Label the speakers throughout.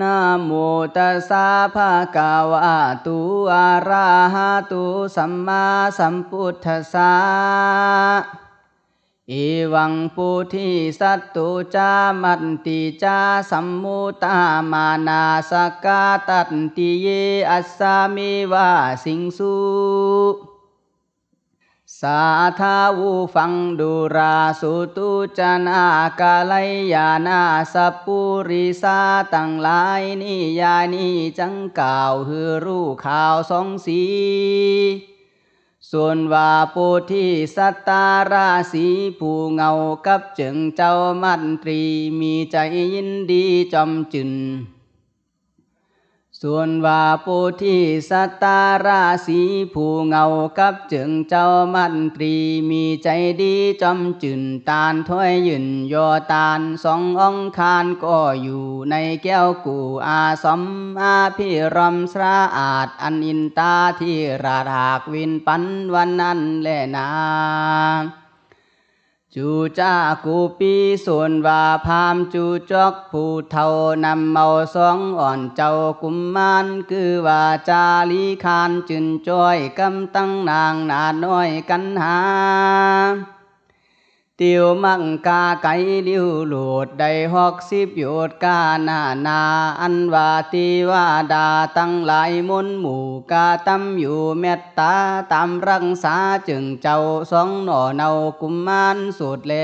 Speaker 1: นะโมตัสสะภะคะวะโตุอะระหะโตุสัมมาสัมพุทธัสสะเอวังปุถิสัตตุจามันติจาสัมมุตตามานาสกาตันติเยอัสสามิวาสิงสุ สาธาวูฟังดูราสุตุจนากาลยานาสัปุริสาตั้งหลายนิยานีจังกล่าวฮือรู้ข่าวสองสี ส่วนว่าปุถิสัตตาราศีผู้เงากับจึงเจ้ามันตรีมีใจยินดีจอมจึน ส่วนว่าปุถิสัตตาราศีผู้เงากับจึงเจ้ามันตรีมีใจดีจอมจึนตานถ้วยยืนโยตานสององคานก็อยู่ในแก้วกูอาสมอาพิรมสระอาดอันอินตาที่ราหากวินปันวันนั้นแลนา จูจ้ากูปีส่วนว่าพามจูจอกผู้เท่านำเมาสองอ่อนเจ้ากุมมานคือว่าจาลีคานจึนจ้อยกำตั้งนางนาน้อยกันหา ตียวมังกาไก่ลิ้วหลุดได้หกสิบโยดกาหนานาอันว่าตีว่าดาตั้งหลายมนหมู่กาตำอยู่เมตตาตามรักษาจึงเจ้าสองหน่อเนากุมมานสุดแล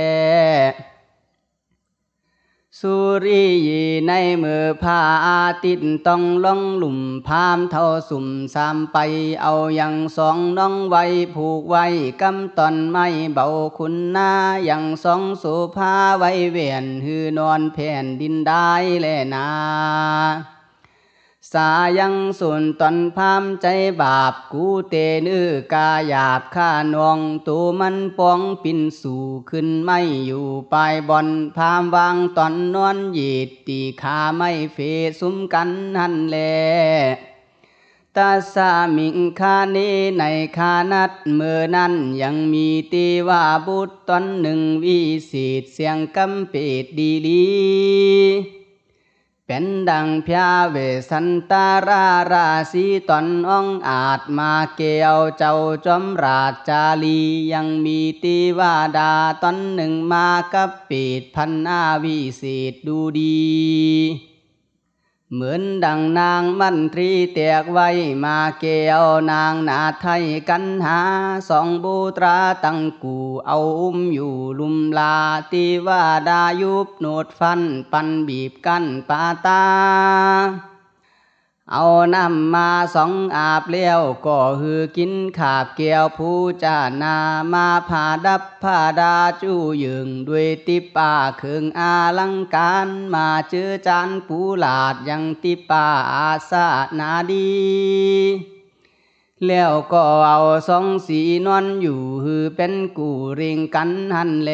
Speaker 1: สุริยีในมือพาอาติดต้องล่องหลุมพามเท่าสุ่มสามไป เอาอย่างสองน้องไว้ผูกไว้กำตอนไม่เบาคุณนาอย่างสองสุภาไว้เวียนหือนอนแผ่นดินได้แลนา สายังส่วนตอนพามใจบาปกูเตนือกาหยาบข้านองตูมันปองปินสู่ขึ้นไม่อยู่ปลายบอนพามวางตอนนอนหยีดตีขาไม่เฟสุมกันหันแลตาสามิงคาเนในคานัดเมื่อนั้นยังมีตีว่าบุตรตอนหนึ่งวิสิตเสียงกำเปดดีลี เป็นดังพยาเวสันตาราราศีตอนอ่องอาจมาเกี่ยวเจ้าจอมราชจาลียังมีตีว่าดาตอนหนึ่งมากับปีดพันนาวิเศษดูดี เหมือนดังนางมันตรีเตียกไว้มาเกี่ยวนางนาไทยกันหาสองบูตราตั้งกูเอาอุ้มอยู่ลุมลาตีว่าดายุบโนดฟันปันบีบกันปาตา เอาน้ำมาสองอาบเลี้ยวก็ฮือกินขาบเกี่ยวผู้จานามาผ่าดับผาดาจูยึงด้วยติป้าเคืองอาลังการมาเจอจานปูหลาดยังติป้าอาสานาดีแล้วก็เอาสองสีนอนอยู่ฮือเป็นกูริงกันหันแล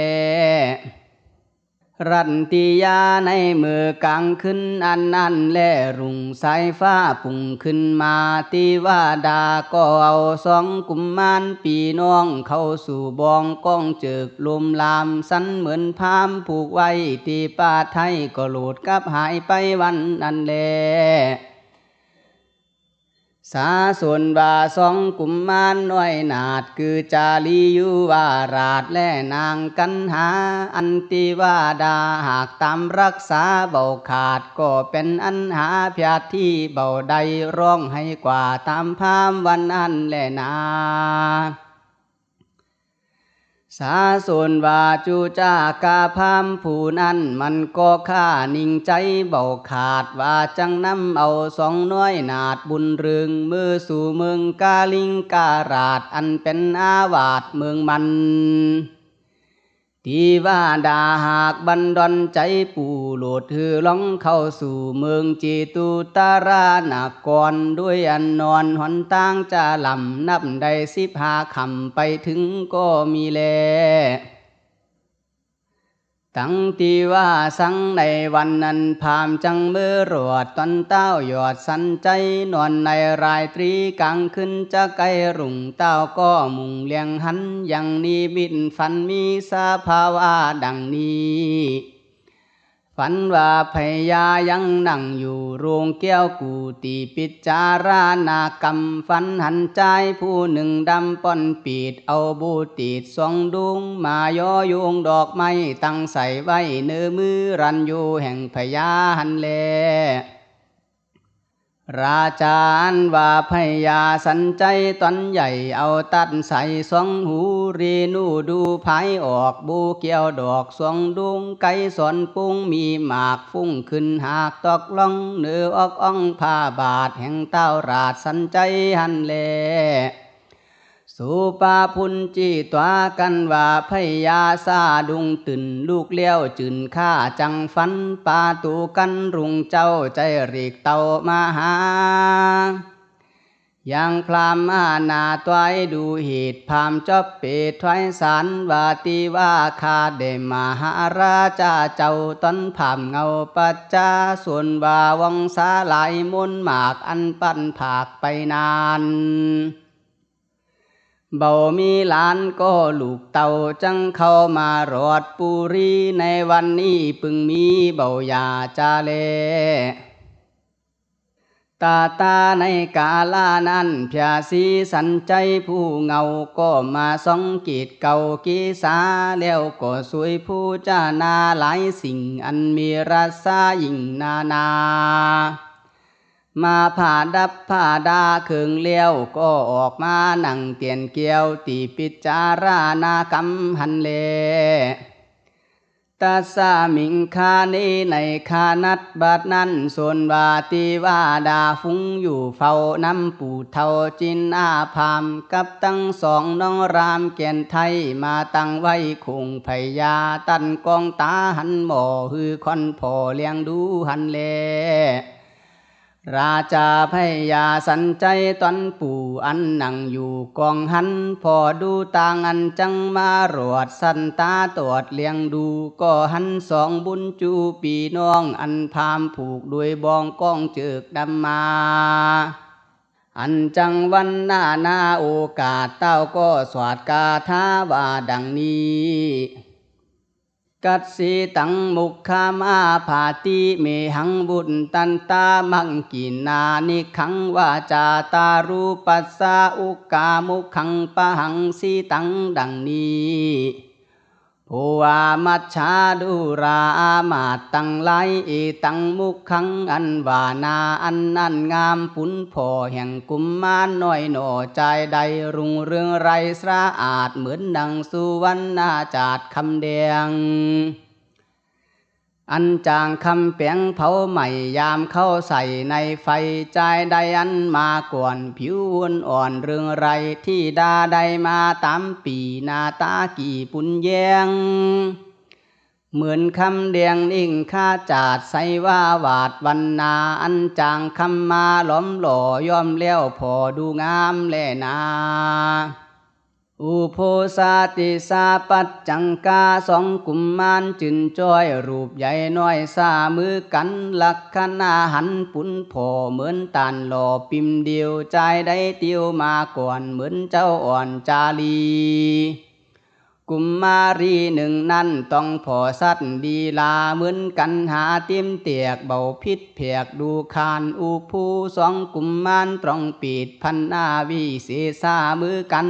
Speaker 1: รันติยาในมือกลางขึ้นอันนั้นแลรุงสายฟ้าปุ่งขึ้นมาติว่าดาก็เอาสองกุมมารปีน้องเข้าสู่บองก้องเจิกลมลามสันเหมือนพามผูกไว้ตีป้าไทยก็หลุดกับหายไปวันนั้นแล สาส่วนบาสองกุมมารน้อยนาดคือจาลียุวาราชและนางกันหา อันติวาดาหากตามรักษาเบาขาดก็เป็นอันหาพยาที่เบาใดร้องให้กว่าตามพามวันอันแลนา สาส่วนว่าจูจากาพามผู้นั้นมันก็ข้านิ่งใจเบาขาดว่าจังนำเอาสองน้อยนาดบุญเรืองมือสู่เมืองกาลิงการาดอันเป็นอาวาดเมืองมัน ที่ว่าดาหากบันดอนใจปูโหลดถือล่องเข้าสู่เมืองจีตุตารานากรด้วยอันนอนหนตั้งจะลำนับได้สิบหาคำไปถึงก็มีแล ตั้งที่ว่าสังในวันนั้นพามจังมือรวดตอนเต้าหยอดสันใจนอนในรายตรีกลางขึ้นจะไกลรุ่งเต้าก็มุงเลียงหันยังนี้บินฟันมีสภาวะดังนี้ ฝันว่าพยายังนั่งอยู่โรงแก้วกูตีปิจารณากรรมฝันหันใจผู้หนึ่งดำป้อนปีดเอาบูตีดสองดุงมาย่อโยงดอกไม้ตั้งใส่ไว้เนื้อมือรันอยู่แห่งพยาหันแล ราชานว่าพยาสันใจตอนใหญ่เอาตัดใส่สองหูรีนูดูภายออกบูเกี่ยวดอกสองดุงไก่สอนปุงมีหมากฟุ้งขึ้นหากตอกล่องเนื้อออกอ่องผ้าบาทแห่งเต้าราชสันใจหันเล สุปาพุนจีตัวกันว่าพยาซาดุงตื่นลูกเลี้ยวจืนข้าจังฟันปาตูกันรุงเจ้าใจรีกเต่ามาหา ยังพรามอาณาตวายดูเหตุพามจอบเปดถวายสารวาตีว่าคาเดมาหาราชาเจ้าตอนผามเงาปัจจาส่วนว่าวังสาหลายมนหมากอันปั้นผากไปนาน เบามีหลานก็ลูกเต่าจังเข้ามารอดปุรีในวันนี้ปึงมีเบายาจาเลตาตาในกาลานั้นพยาสีสันใจผู้เงาก็มาสองกีดเก่ากีสาแล้วก็สวยผู้จานาหลายสิ่งอันมีราษายิ่งนานา มาผ่าดับผ่าดาเคืองเลี้ยว ก็ออกมาหนังเตียนเกียว ตีปิจาราณากรรมหันเลตัสสามิงคานีในคานัดบัดนั้นส่วนวาติวาดาฟุ้งอยู่เฝ้าน้ำปู่เทาจินอาพามกับตั้งสองน้องรามเกียนไทยมาตั้งไว้คงพยาตันกองตาหันหมอฮือคอนพอเลี้ยงดูหันเล ราชาพยาสันใจตอนปู่อันนั่งอยู่กองหัน พอดูต่างอันจังมารวดสันตาตรวจเลี้ยงดูก็หันสองบุญจูปีน้องอันพามผูกด้วยบองก้องเจือกดำมาอันจังวันหน้าหน้าโอกาสเต้าก็สวดกาทาว่าดังนี้ กัดสีตังมุขามาภาติเมหังบุญตันตามังกินานิขังวาจาตารูปัสสาอุกามุขังปะหังสีตังดังนี้ ภูวามัชชาดุราอามาตตังไลอีตังมุขังอันวานาอันนั่นงามปุนพอแห่งกุมมารน้อยหน่อใจใดรุงเรืองไรสระอาดเหมือนดังสุวรรณาจาดคำแดง อันจางคำเปียงเผาใหม่ยามเข้าใส่ในไฟใจใดอันมากวนผิวอ้วนอ่อนเรืองไรที่ดาใดมาตามปีนาตากี่ปุญแยงเหมือนคำเดียงนิ่งข้าจาดใสว่าวาดวันนาอันจางคำมาหล้อมหล่อย่อมเลี้ยวพอดูงามแลนา อุโพสาติสาปัจจังกาสองกุมมารจึนจ้อย รูปใหญ่น้อยสามือกันลักขณาหันปุนพอเหมือนตานหล่อปิมเดียวใจได้เตียวมาก่อนเหมือนเจ้าอ่อนจาลี กุมมารีหนึ่งนั้นต้องพอสัตดีลาเหมือนกันหาตียมเตียกเบาพิษเพียกดูคานอุภูสองกุมมารตรองปีดพันนาวิเสสามือกัน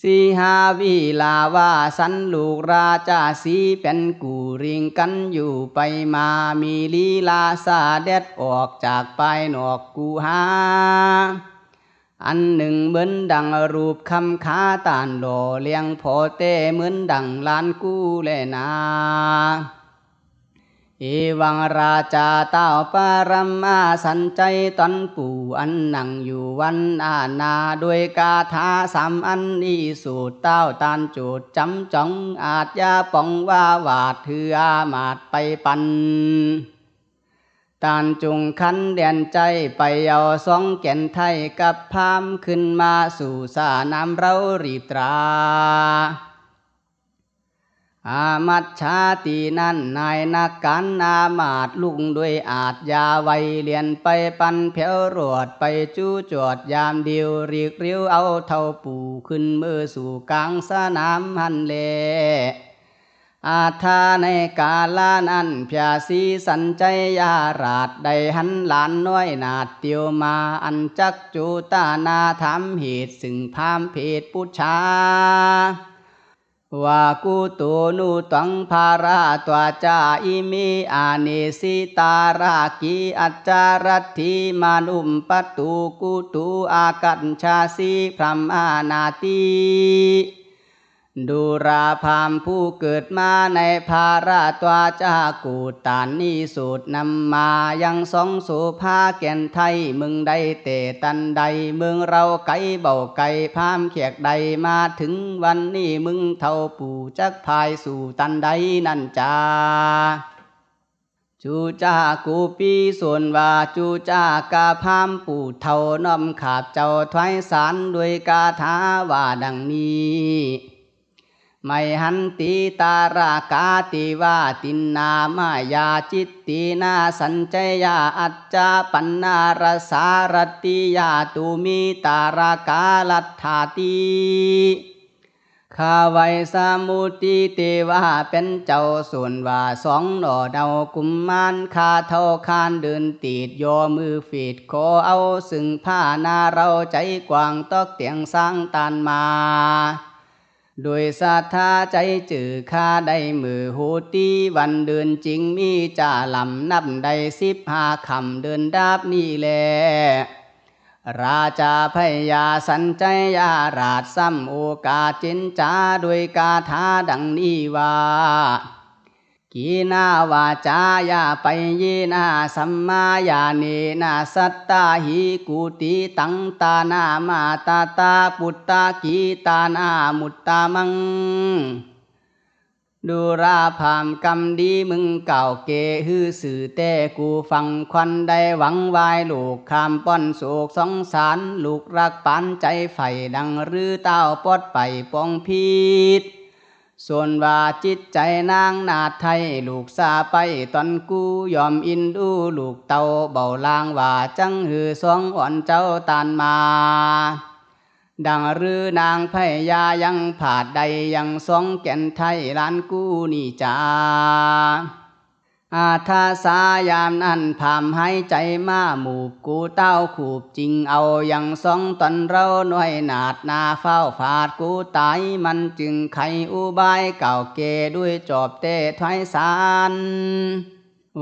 Speaker 1: สีหาวิลาว่าสันลูกราชาสีเป็นกูริงกันอยู่ไปมามีลีลาสาเด็ดออกจากไปนอกกูหา อันหนึ่งเหมือนดังรูปคำขาตานหล่อเลี้ยงพอเต้เหมือนดังลานกู้แลนาเอวังราชาเต้าปารมาสันใจตอนปู่อันนั่งอยู่วันอาณาด้วยกาถาสามอันนี้สูตรเต้าตานจูดจำจองอาจยาปองว่าวาดเถืออามาดไปปัน ตานจุงคันเดียนใจไปเอาสองแก่นไทยกับพามขึ้นมาสู่สานามเรารีบตราอามัชชาตีนั่นนายนักการอามาตลุงด้วยอาจยาไวเลียนไปปันเพียวรวดไปจู้จวดยามเดียวเรียกเรียวเอาเท่าปู่ขึ้นมือสู่กลางสนามหันเล อาทาในกาลานั้นเพียสีสันใจยาราดได้หันหลานน้อยนาดเตียวมาอันจักจูตานาถามเหตุซึ่งพามเพศปุชาว่ากูตูนูตังภาราตัวจาอิมิอาเนสิตารากีอัจจารทิมานุมปตุกูตูอากัญชาสีพรหมอานาติ ดูราพามผู้เกิดมาในภาราตัวจากูตานนิสูตรนำมายังสองโสภาแก่นไทย มึงได้เตตันใดมืองเราไก่เบาไก่พามเขียกใดมาถึงวันนี้มึงเท่าปู่จักพายสู่ตันใดนั่นจ้าจูจากูปีส่วนว่าจูจากาพามปู่เท่าน้อมขาบเจ้าถวายสารด้วยกาถาว่าดังนี้ ไม่หันติตารากาติวาตินนามายาจิตตินาสัญจยาอัจจาปันนารสารติยาตุมีตารากาลัทธาติข้าไวสามุติเตวาเป็นเจ้าส่วนว่าสองหน่อเดากุมมานคาเท่าคานเดินตีดโยมือฟีดขอเอา ซึ่งผ้านาเราใจกว้างตอกเตียงสร้างตานมา ด้วยศรัทธาใจจือข้าได้มือหูตีวันเดินจริงมีจ่าลำนับไดสิบห้าคำเดินดาบนี่แล ราชาพยาสันใจยาราชซ้ำโอกาสจินจาด้วยกาถาดังนี้ว่า กีนาวาจายาไปยีนาสัมมาญาเนนาสัตตาหิกุติตังตานามาตาตาปุตตากีตานามุตตามัง ดูราพามกำดีมึงเก่าเกฮือสื่อแต่กูฟังควันได้หวังวายลูกคำป้อนโศกสงสารลูกรักปานใจไฟดังรือเต้าปอดไปปองพีด ส่วนว่าจิตใจนางนาไทย ลูกซาไปตอนกูยอมอินดูลูกเต่าเบาลางว่าจังหือสองอ่อนเจ้าตานมา ดังรือนางพยายังผาดใดยังสองแก่นไทยล้านกูนี่จ้า อาทาสายามนั้นพามหายใจมาหมูบกูเต้าขูบจริงเอายังสองตอนเราหน่วยนาดนาเฝ้าฝาดกูตายมันจึงไขอุบายเก่าเกด้วยจอบเตถอยสาร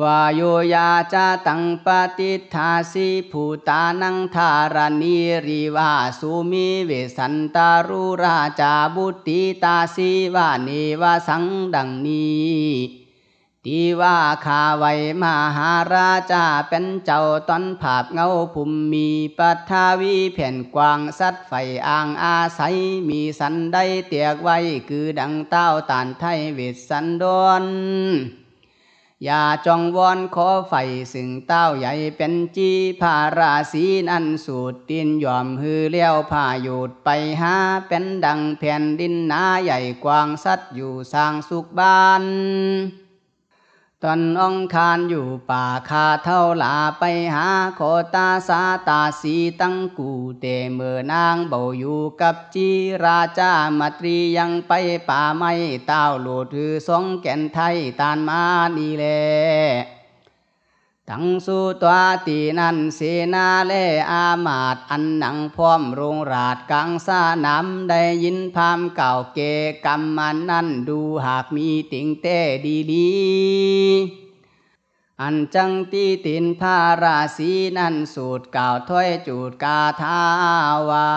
Speaker 1: วาโยยาจะตังปฏิทาสิภูตานังธารณีรีวาสุมีเวสันตารุราจาบุติตาสิวานีวาสังดังนี้ ตีว่าขาไว้มหาราชาเป็นเจ้าตอนผาบเงาภุมมีปัทาวีแผ่นกวางสัดไฟอ่างอาศัย มีสันได้เตียกไว้คือดังเต้าตานไทยเวทสันดอนอย่าจองวอนขอไฟสึงเต้าใหญ่เป็นจีพาราศีนันสูตรตีนยอมฮือเลี้ยวพาหยุดไปหาเป็นดังแผ่นดินหนาใหญ่กวางสัดอยู่สร้างสุขบ้าน ตอนองคานอยู่ป่าคาเท่าลาไปหาโคตาสาตาสีตั้งกูเตเมื่อนางเบาอยู่กับจีราชามาตรียังไปป่าไม่เต้าหลดถือสองแก่นไทยตานมานี่แล ทั้งสู่ตัวตีนันเสนาเลอามาตอันหนังพร้อมโรงราชกลางสานามได้ยินพามเก่าเกกรรมมันนั้นดูหากมีติ่งเต้ดีลีอันจังตีตินพาราศีนั้นสูตรเก่าถ้อยจูดกาทาวา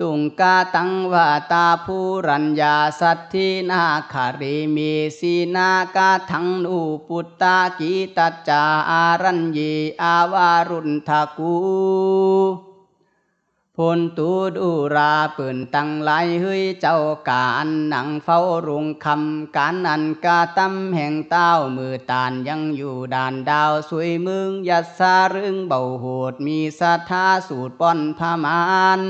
Speaker 1: ตุงกาตังวาตาภูรัญญาสัทธินาคาริมีสีนากาทังนูปุตตากีตัจาอารัญญีอาวารุณทากูพลตูดูราปืนตั้งหลายเฮ้ยเจ้าการหนังเฝ้ารุงคำการอันกาตำแห่งเต้ามือตานยังอยู่ด่านดาวสวยมึงยัดสารึงเบาโหดมีศรัทธาสูตรป้อนพามาน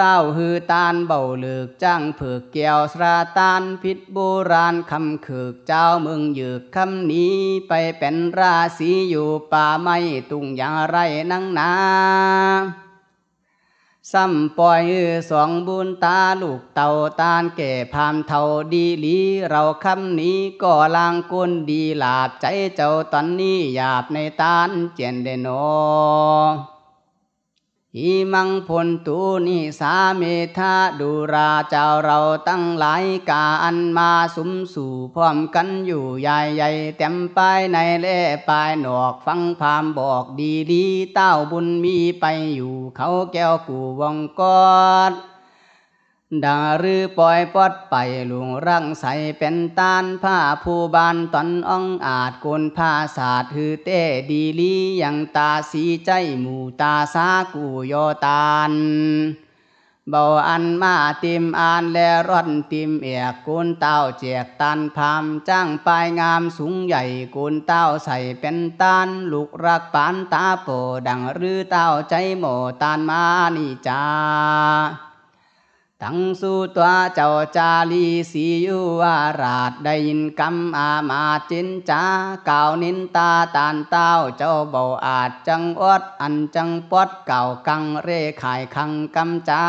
Speaker 1: ต้าฮือตานเบาเลือกจ้างเผือกแก้วสราตานพิษโบราณคำขึกเจ้าเมืองหยืกคำนี้ไปเป็นราศีอยู่ป่าไม้ตุงอย่างไรนังนาซ้ำปล่อยสองบุญตาลูกเต่าตานแก่พามเท่าดีลีเราคำนี้ก็ลางกุนดีหลาบใจเจ้าตอนนี้หยาบในตานเจียนเดโนอ อิมังพลตูนิสาเมธาดูราเจ้าเราตั้งหลายกาอันมาสุมสู่พร้อมกันอยู่ใหญ่ใหญ่เต็มปายในเล่ปายหนอกฟังพามบอกดีดีเต้าบุญมีไปอยู่เขาแก้วกูวงกอด ดังรือปล่อยปอดไปลวงรังใสเป็นตานผ้าผู้บานตอนอ่องอาจโกนผ้าศาสตร์ฮือเต้ดีลียังตาสีใจหมู่ตาสากูโยตานเบาอันมาติมอานและร่อนติมเอียกกูนเต้าเจียกตันพามจ้างปลายงามสูงใหญ่กูนเต้าใส่เป็นตานลูกรักปานตาโปดังรือเต้าใจโมตานมานิจา ตั้งสูตัวเจ้าจาลีสีอยู่อาราชได้ยินคำอามาจินจาก่าวนินตาตานเต้าเจ้าเบาอาจจังอดอันจังปดเก่ากังเร่ขายคังกำจา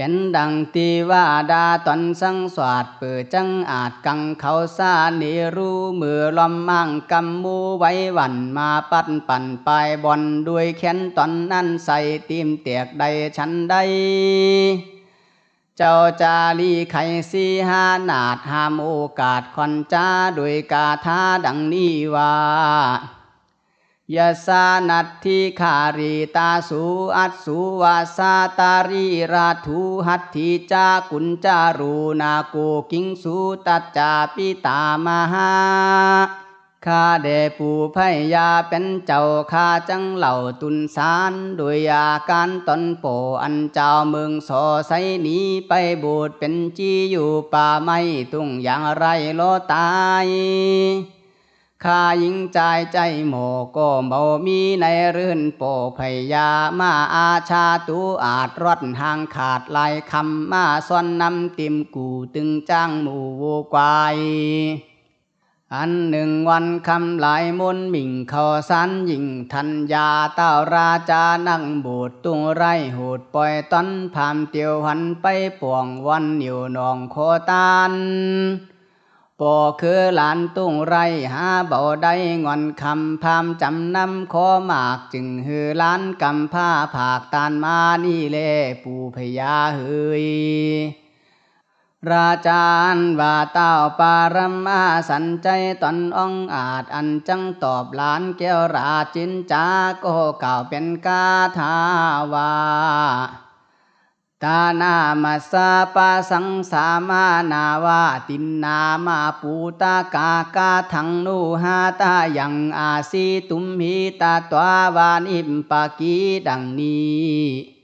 Speaker 1: เป็นดังตีว่าดาตอนสังสวาดเปิดจังอาจกังเขาซาเนรู้มือลอมมั่งกำมูไว้วันมาปัดปั่นไปบอนด้วยแขนตอนนั้นใส่ตีมเตียกใดฉันใดเจ้าจาลีไขสีหานาดหามโอกาสคอนจ้าโดยกาทาดังนี้ว่า ยาสานัตทิขารีตาสุอัตสุวาสาตารีราทุหัตถิจากุญจารูนาโกกิงสุตัจจาปิตามหาข้าเดปูพยาเป็นเจ้าข้าจังเหล่าตุนสารโดยอาการตนโปอันเจ้าเมืองสอไซหนีไปบูดเป็นจีอยู่ป่าไม่ตุงอย่างไรโลตาย ข้ายิงใจใจโมก็เบามีในเรื่นโปพยามาอาชาตูอาจรอดห่างขาดลายคำมาซ่อนนำติมกูตึงจ้างหมู่วัวควายอันหนึ่งวันคำหลายมนมิ่งเขาสันยิงทันยาเต้าราจานั่งบูดตุงไรหูดปล่อยตอนพามเตียวหันไปป่วงวันอยู่นองโคตาน ปอคือหลานตุ้งไรหาเบาได้งอนคำพามจำนำขอมากจึงฮือหล้านกำผ้าผากตานมานี่เลปูพยาเฮยราจารย์ว่าเต้าปารมาสันใจตอนอ่องอาจอันจังตอบหลานแก้วราจินจาก็เก่าเป็นกาทาวา ตานามาสาปาสังสามานาวาตินนามาปูตากากาทังนูหาตายังอาสีตุมหิตาตวาวานิมปากีดังนี้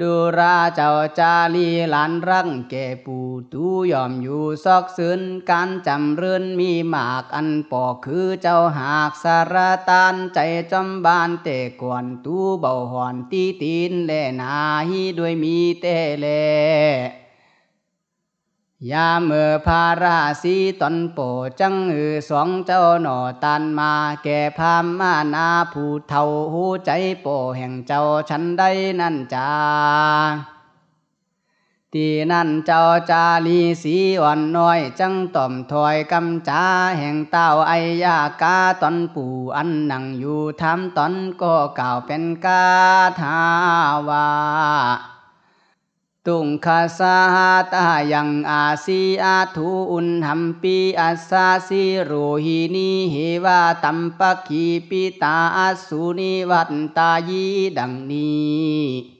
Speaker 1: ดูราเจ้าจาลีหลานรังแก่ปู่ตูยอมอยู่ซอกซึนการจำเรือนมีหมากอันปอกคือเจ้าหากสารตานใจจอมบานเตะกวนตูเบาหอนตีตีนแลนาฮีด้วยมีเตแล ยามเมื่อพาราสีตนโปจังอือสองเจ้าหน่อตันมาแก่พามมานาผู้เท่าหูใจโปแห่งเจ้าฉันได้นั่นจาตีนั่นเจ้าจาลีสีอ่อนน้อย จังต่อมถอยกำจาแห่งเต้าไอยากาตอนปู่อันนั่งอยู่ทำตอนก็กล่าวเป็นกาทาวา ตุงคาสาตายังอาซีอาทูอุนหัมปีอาสาสิโรหินีเหวาตัมปะขีปิตาอสุนิวัตตายีดังนี้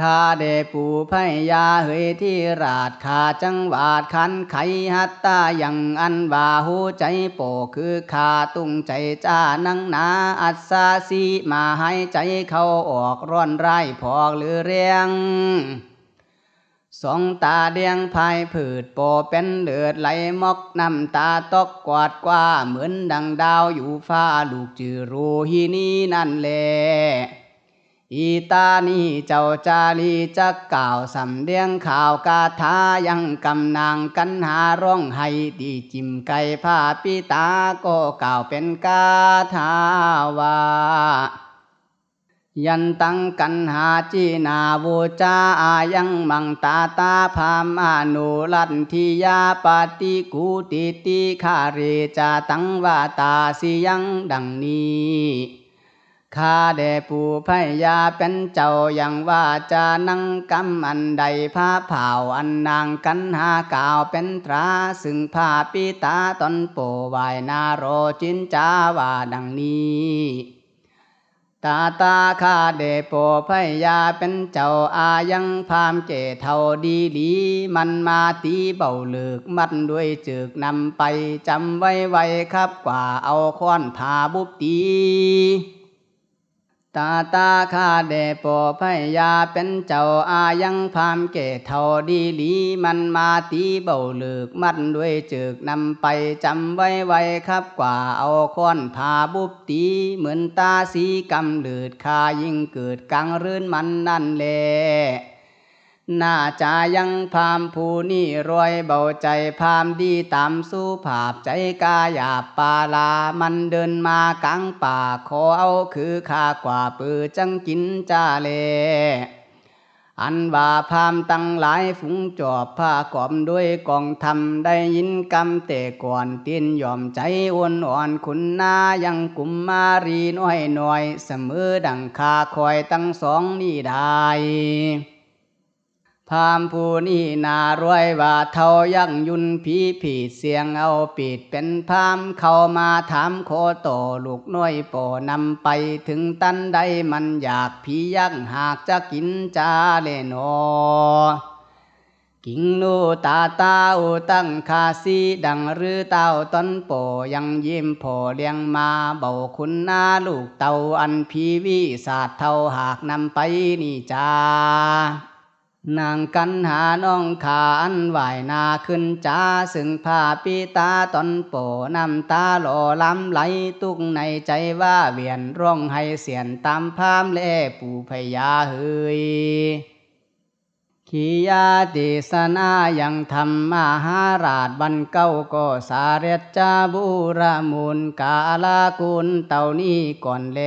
Speaker 1: ข้าได้ปูพยาเฮยที่ราชข้าจังหวาดขันไขหัตตาอยังอันวาหูใจโปคือข้าตุงใจจ้านังนาอัศาสีมาให้ใจเขาออกร้อนไร่พอกหรือเรียงสองตาเดียงภายผืดโปเป็นเลือดไหลมอกน้ำตาตกกวาดกว่าเหมือนดังดาวอยู่ฟ้าลูกจือรูฮีนี้นั่นแหละ อีตานีเจ้าจาลีจะกล่าวสำเดียงข่าวกาถายังกำนางกันหาร้องให้ดีจิมไก่ผ้าปิตาก็กล่าวเป็นกาถาว่ายันตังกันหาจีนาบูจาอายังมังตาตาพามานุลันทิยาปฏิกูติติคาเรจาตังวาตาสิยังดังนี้ ข้าแด่ปู่พยาเป็นเจ้าอย่างว่าจะนั่งกำอันใดผ้าเผาอันนางกันหากาวเป็นตราซึ่งผ้าปิตาตอนโปวายนาโรจินจาว่าดังนี้ตาตาข้าเดโปพยาเป็นเจ้าอายังพามเจเท่าดีดีมันมาตีเบาเลือกมัดด้วยจึกนำไปจำไว้ไว้ครับกว่าเอาค้อนผาบุบตี ตาตาข้าเดโปพยาเป็นเจ้าอายังพามเกตเท่าดีดีมันมาตีเบาเลือกมัดด้วยจึกนำไปจำไว้ไว้ครับกว่าเอาค้อนพาบุบตีเหมือนตาสีกำเลืดคายิ่งเกิดกังรื่นมันนั่นแหละ น่าจะยังพามผู้นี่รวยเบาใจพามดีตามสู้ภาพใจกาหยาบปาลา มันเดินมากลางป่าขอเอาคือข้ากว่าปือจังกินจ้าเล อันว่าพามตั้งหลายฝูงจอบผ้ากอมด้วยกองทำได้ยินกำเตะก่อนตีนยอมใจอ้วนอ่อนคุณนายังกุมมารีน้อยหน่อย เสมอดังคาคอยตั้งสองนี่ได้ พามผู้นี่นารวยว่าเท่ายั่งยุนผีผีเสียงเอาปิดเป็นพามเข้ามาถามโคโตลูกน้อยโปนำไปถึงตันใดมันอยากผียักหากจะกินจาเลนอกิ่งนูตาตาอุตั้งคาสีดังรือเต้าต้นโปยังยิ้มพอเลี้ยงมาเบาคุณนาลูกเต่าอันพีวิศาสเท่าหากนำไปนี่จ้า นางกันหาน้องขาอันไหวนาขึ้นจ้าซึ่งผ้าปีตาตอนโปน้ำตาหล่อล้ำไหลตุกในใจว่าเวียนร้องให้เสียนตามพามเล่ปู่พญาเฮยขียาติสนายังธรรมหาราชบันเก้าก็สาเรจจาบุระมูลกาลากุลเต่านี้ก่อนแล